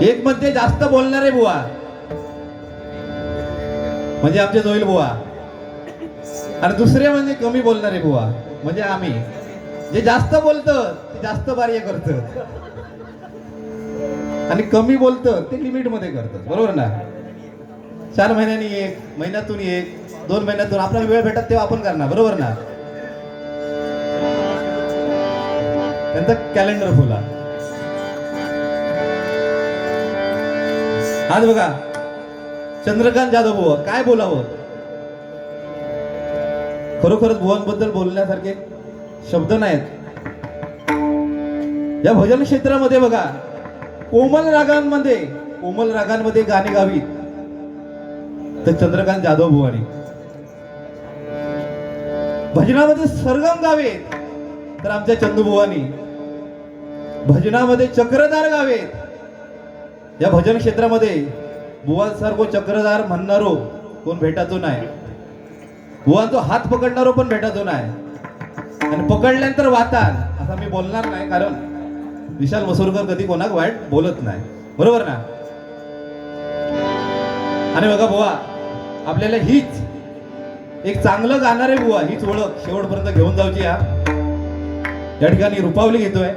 एक म्हणते जास्त बोलणारे बुवा. म्हणजे आमचे जोईल बुवा. आणि दुसरे म्हणजे कमी बोलणारे बुवा. म्हणजे आम्ही. जे जास्त बोलत ते जास्त कार्य करत. आणि कमी बोलत ते लिमिटमध्ये करत. बरोबर ना? चार महिन्यांनी एक महिन्यातून एक दोन महिन्यातून आपल्याला वेळ भेटत तेव्हा आपण करणार. बरोबर ना? त्यांचा कॅलेंडर फुला. आज बघा. चंद्रकांत जाधव बुवा काय बोलावं हो? खरोखरच बुवांबद्दल बोलण्यासारखे शब्द नाहीत. या भजन क्षेत्रामध्ये बघा कोमल रागांमध्ये कोमल रागांमध्ये गाणी गावी तर चंद्रकांत जाधव बुवाने. भजनामध्ये सरगम गावेत. तर आमच्या चंदू बुवानी. भजनामध्ये चक्रधार गावेत. या भजन क्षेत्रामध्ये बुवांसारखो चक्रधार म्हणणारो कोण भेटाचो नाही. बुवांचो हात पकडणारो पण भेटाचो नाही. आणि पकडल्यानंतर वातान असं मी बोलणार नाही कारण विशाल मसूरकर कधी कोणाक वाईट बोलत नाही. बरोबर ना? आणि बघा बुवा आपल्याला हीच एक चांगलं गाणारे बुवा हीच ओळख शेवटपर्यंत घेऊन जाऊची या ठिकाणी रुपावली घेतोय.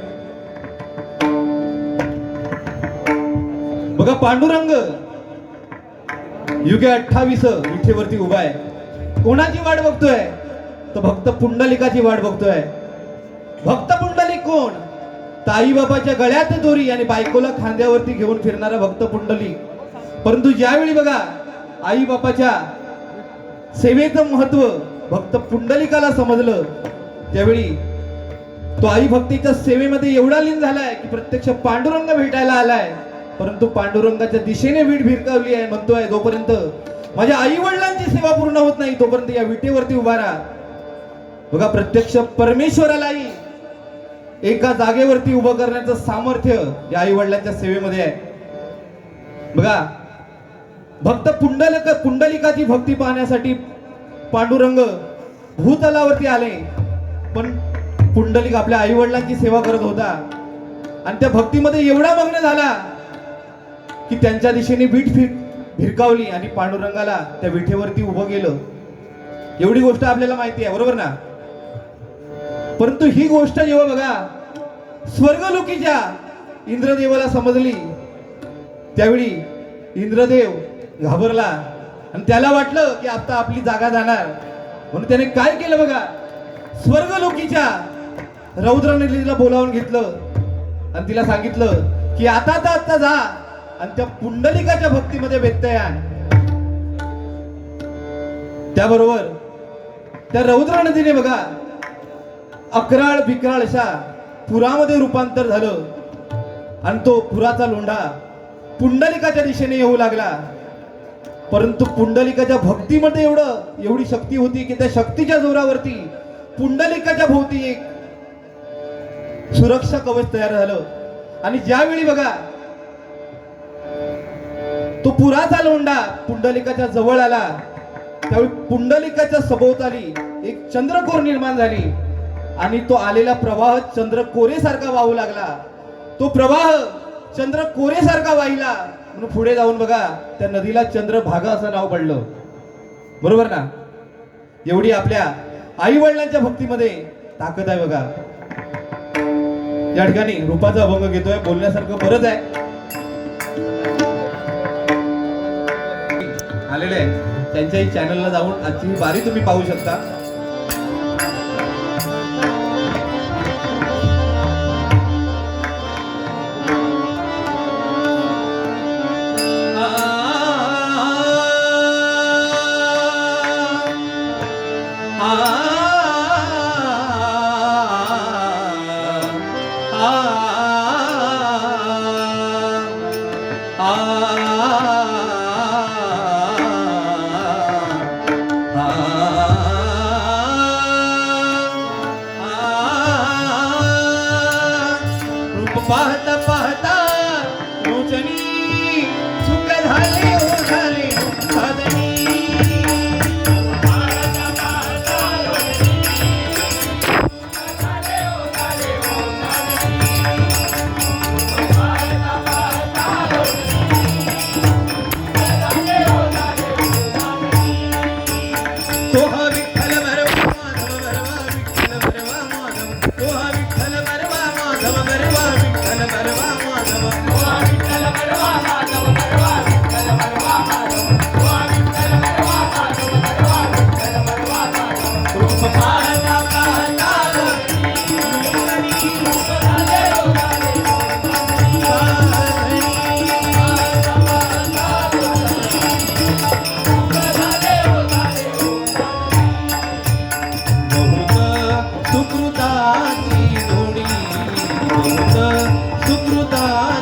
बघा पांडुरंग. युगे अठ्ठावीस विठेवरती उभा आहे. कोणाची वाट बघतोय? तर भक्त पुंडलिकाची वाट बघतोय. भक्त पुंडलिक कोण? ताई बाबाच्या गळ्यात दोरी आणि बायकोला खांद्यावरती घेऊन फिरणारा भक्त पुंडलिक. परंतु ज्यावेळी बघा आई बापाच्या सेवेचं महत्त्व भक्त पुंडलिकाला समजलं त्यावेळी तो आई भक्तीच्या सेवेमध्ये एवढा लीन झालाय की प्रत्यक्ष पांडुरंग भेटायला आलाय. परंतु पांडुरंगाच्या दिशेने वीट भिरकावली आहे. म्हणतोय जोपर्यंत माझ्या आई वडिलांची सेवा पूर्ण होत नाही तोपर्यंत या विटेवरती उभा राहा. बघा प्रत्यक्ष परमेश्वरालाही एका जागेवरती उभं करण्याचं सामर्थ्य या आई वडिलांच्या सेवेमध्ये आहे. बघा भक्त पुंडलिक पुंडलिकाची भक्ती पाहण्यासाठी पांडुरंग भूतलावरती आले. पण पुंडलिक आपल्या आई वडिलांची सेवा करत होता. आणि त्या भक्तीमध्ये एवढा मग्न झाला की त्यांच्या दिशेने वीट फिर भिरकावली आणि पांडुरंगाला त्या विठेवरती उभं गेलं. एवढी गोष्ट आपल्याला माहिती आहे बरोबर ना? परंतु ही गोष्ट जेव्हा बघा स्वर्गलोकीच्या इंद्रदेवाला समजली त्यावेळी इंद्रदेव घाबरला आणि त्याला वाटलं की आता आपली जागा जाणार. म्हणून त्याने काय केलं बघा? स्वर्गलोकीच्या तिला बोलावून घेतलं आणि तिला सांगितलं की आता आता आता जा. आणि त्या पुंडलिकाच्या भक्तीमध्ये व्यत्यय आण. त्याबरोबर त्या रौद्र नदीने बघा अकराळ बिकराळ अशा पुरामध्ये रूपांतर झालं. आणि तो पुराचा लोंढा पुंडलिकाच्या दिशेने येऊ लागला. परंतु पुंडलिकाच्या भक्तीमध्ये एवढं एवढी शक्ती होती की त्या शक्तीच्या जोरावरती पुंडलिकाच्या भोवती एक सुरक्षा कवच तयार झालं. आणि ज्यावेळी बघा तो पुराचा लोंढा पुंडलिकाच्या जवळ आला. त्यावेळी पुंडलिकाच्या सभोवताली एक चंद्रकोर निर्माण झाली. आणि तो आलेला प्रवाह चंद्रकोरेसारखा वाहू लागला. तो प्रवाह चंद्रकोरेसारखा वाहिला. म्हणून पुढे जाऊन बघा त्या नदीला चंद्रभागा असं नाव पडलं. बरोबर ना? एवढी आपल्या आई वडिलांच्या भक्तीमध्ये ताकद आहे बघा. या ठिकाणी रूपाचा अभंग घेतोय बोलण्यासारखं बरंच आहे. आलेले आहेत त्यांच्याही चॅनलला जाऊन आजची बारी तुम्ही पाहू शकता रूप শত্রুতা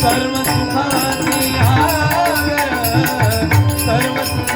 सर्व सुखाचे आगर सर्व सुखाचे